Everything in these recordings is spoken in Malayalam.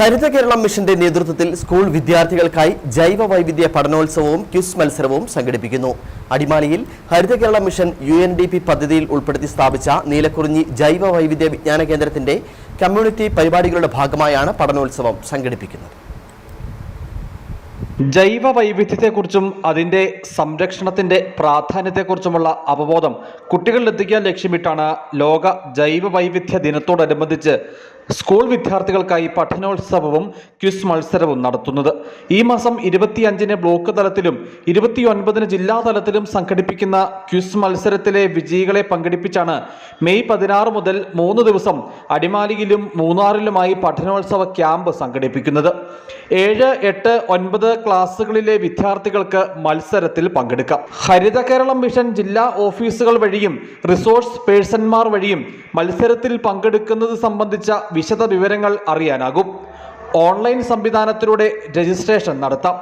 ഹരിത കേരളം മിഷന്റെ നേതൃത്വത്തിൽ സ്കൂൾ വിദ്യാർത്ഥികൾക്കായി ജൈവ വൈവിധ്യ പഠനോത്സവവും ക്യുസ് മത്സരവും സംഘടിപ്പിക്കുന്നു. അടിമാലിയിൽ Haritha Keralam mission U N D P പദ്ധതിയിൽ ഉൾപ്പെടുത്തി സ്ഥാപിച്ച നീലക്കുറിഞ്ഞി ജൈവ വൈവിധ്യ വിജ്ഞാന കേന്ദ്രത്തിന്റെ കമ്മ്യൂണിറ്റി പരിപാടികളുടെ ഭാഗമായാണ് പഠനോത്സവം സംഘടിപ്പിക്കുന്നത്. ജൈവ വൈവിധ്യത്തെക്കുറിച്ചും അതിന്റെ സംരക്ഷണത്തിന്റെ പ്രാധാന്യത്തെക്കുറിച്ചുമുള്ള അവബോധം കുട്ടികളിലെത്തിക്കാൻ ലക്ഷ്യമിട്ടാണ് ലോക ജൈവ വൈവിധ്യ ദിനത്തോടനുബന്ധിച്ച് സ്കൂൾ വിദ്യാർത്ഥികൾക്കായി പഠനോത്സവവും ക്വിസ് മത്സരവും നടത്തുന്നത്. ഈ മാസം ഇരുപത്തിയഞ്ചിന് ബ്ലോക്ക് തലത്തിലും ഇരുപത്തിയൊൻപതിന് ജില്ലാ തലത്തിലും സംഘടിപ്പിക്കുന്ന ക്വിസ് മത്സരത്തിലെ വിജയികളെ പങ്കെടുപ്പിച്ചാണ് മെയ് പതിനാറ് മുതൽ മൂന്ന് ദിവസം അടിമാലിയിലും മൂന്നാറിലുമായി പഠനോത്സവ ക്യാമ്പ് സംഘടിപ്പിക്കുന്നത്. ഏഴ് എട്ട് ഒൻപത് ക്ലാസ്സുകളിലെ വിദ്യാർത്ഥികൾക്ക് മത്സരത്തിൽ പങ്കെടുക്കാം. ഹരിത കേരളം മിഷൻ ജില്ലാ ഓഫീസുകൾ വഴിയും റിസോഴ്സ് പേഴ്സൺമാർ വഴിയും മത്സരത്തിൽ പങ്കെടുക്കുന്നത് സംബന്ധിച്ച വിശദ വിവരങ്ങൾ അറിയാനാകും. ഓൺലൈൻ സംവിധാനത്തിലൂടെ രജിസ്ട്രേഷൻ നടത്താം.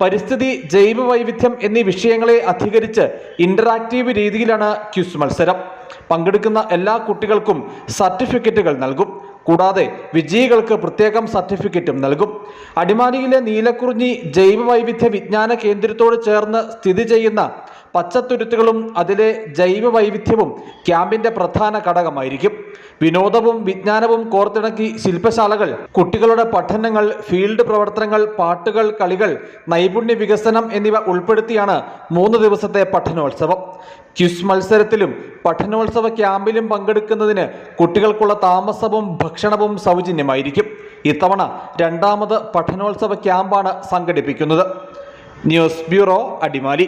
പരിസ്ഥിതി ജൈവ വൈവിധ്യം എന്നീ വിഷയങ്ങളെ അധികരിച്ച് ഇന്ററാക്റ്റീവ് രീതിയിലാണ് ക്യൂസ് മത്സരം. പങ്കെടുക്കുന്ന എല്ലാ കുട്ടികൾക്കും സർട്ടിഫിക്കറ്റുകൾ നൽകും. കൂടാതെ വിജയികൾക്ക് പ്രത്യേകം സർട്ടിഫിക്കറ്റും നൽകും. അടിമാലിയിലെ നീലക്കുറിഞ്ഞി ജൈവ വൈവിധ്യ വിജ്ഞാന കേന്ദ്രത്തോട് ചേർന്ന് സ്ഥിതി ചെയ്യുന്ന പച്ചത്തുരുത്തുകളും അതിലെ ജൈവ വൈവിധ്യവും ക്യാമ്പിന്റെ പ്രധാന ഘടകമായിരിക്കും. വിനോദവും വിജ്ഞാനവും കോർത്തിണക്കി ശില്പശാലകൾ കുട്ടികളുടെ പഠനങ്ങൾ ഫീൽഡ് പ്രവർത്തനങ്ങൾ പാട്ടുകൾ കളികൾ നൈപുണ്യ വികസനം എന്നിവ ഉൾപ്പെടുത്തിയാണ് മൂന്ന് ദിവസത്തെ പഠനോത്സവം. ക്യുസ് മത്സരത്തിലും പഠനോത്സവ ക്യാമ്പിലും പങ്കെടുക്കുന്നതിന് കുട്ടികൾക്കുള്ള താമസവും ഭക്ഷണവും സൗജന്യമായിരിക്കും. ഇത്തവണ രണ്ടാമത് പഠനോത്സവ ക്യാമ്പാണ് സംഘടിപ്പിക്കുന്നത്. News bureau Adimali.